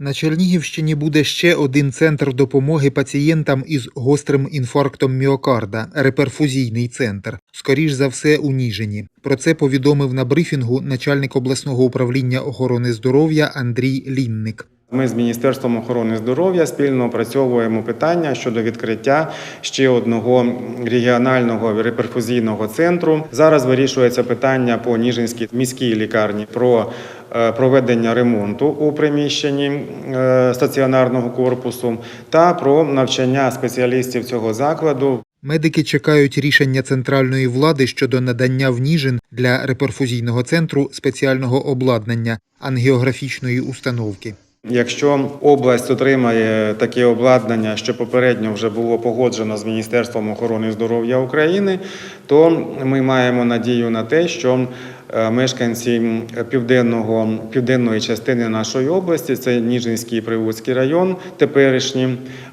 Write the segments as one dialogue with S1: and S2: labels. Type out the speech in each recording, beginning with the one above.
S1: На Чернігівщині буде ще один центр допомоги пацієнтам із гострим інфарктом міокарда реперфузійний центр. Скоріш за все у Ніжині. Про це повідомив на брифінгу начальник обласного управління охорони здоров'я Андрій Лінник.
S2: Ми з Міністерством охорони здоров'я спільно опрацьовуємо питання щодо відкриття ще одного регіонального реперфузійного центру. Зараз вирішується питання по Ніжинській міській лікарні про е, проведення ремонту у приміщенні е, стаціонарного корпусу та про навчання спеціалістів цього закладу
S1: Медики чекають рішення центральної влади щодо надання в Ніжин для реперфузійного центру спеціального обладнання ангіографічної установки.
S2: Якщо область отримає таке обладнання, що попередньо вже було погоджено з Міністерством охорони здоров'я України, то ми маємо надію на те, що е, мешканці південного, південної частини нашої області, це Ніжинський і Приводський район, теперішні,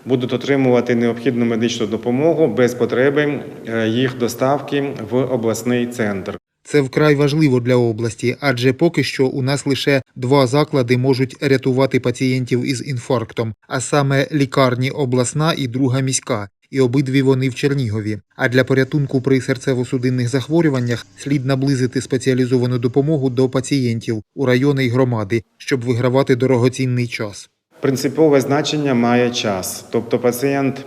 S2: будуть отримувати необхідну медичну допомогу без потреби е, їх доставки в обласний центр.
S1: Це вкрай важливо для області, адже поки що у нас лише два заклади можуть рятувати пацієнтів із інфарктом, а саме лікарні обласна і друга міська, і обидві вони в Чернігові. А для порятунку при серцево-судинних захворюваннях слід наблизити спеціалізовану допомогу до пацієнтів у райони й громади, щоб вигравати дорогоцінний час.
S2: Принципове значення має час, тобто пацієнт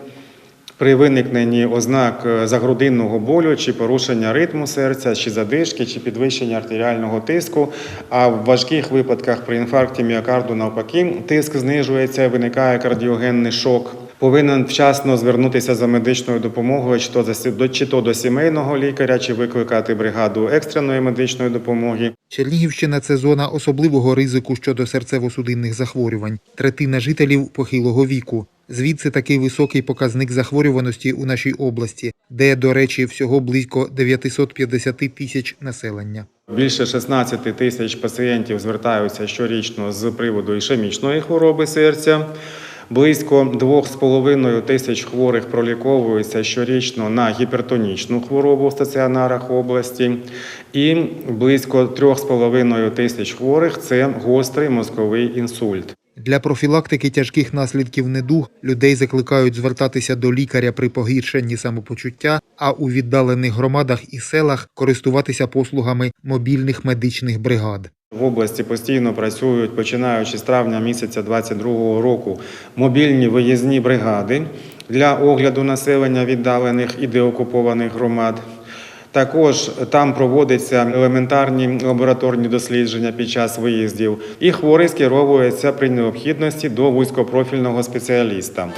S2: при виникненні ознак е, загрудинного болю чи порушення ритму серця, чи задишки, чи підвищення артеріального тиску. А в важких випадках при інфаркті міокарду навпаки тиск знижується, виникає кардіогенний шок. Повинен вчасно звернутися за медичною допомогою, чи то до- чи то до сімейного лікаря, чи викликати бригаду екстреної медичної допомоги.
S1: Чернігівщина це зона особливого ризику щодо серцево-судинних захворювань, третина жителів похилого віку. Звідси такий високий показник захворюваності у нашій області, де, до речі, всього близько 950 тисяч населення.
S2: Більше 16 тисяч пацієнтів звертаються щорічно з приводу ішемічної хвороби серця. Близько 2,5 тисяч хворих проліковуються щорічно на гіпертонічну хворобу в стаціонарах області, і близько 3,5 тисяч хворих це гострий мозковий інсульт.
S1: Для профілактики тяжких наслідків недуг людей закликають звертатися до лікаря при погіршенні самопочуття, а у віддалених громадах і селах користуватися послугами мобільних медичних бригад.
S2: В області постійно працюють, починаючи з травня місяця 2022 року, мобільні виїзні бригади для огляду населення віддалених і деокупованих громад. Також там проводяться елементарні лабораторні дослідження під час виїздів, і хворий скеровується при необхідності до вузькопрофільного спеціаліста.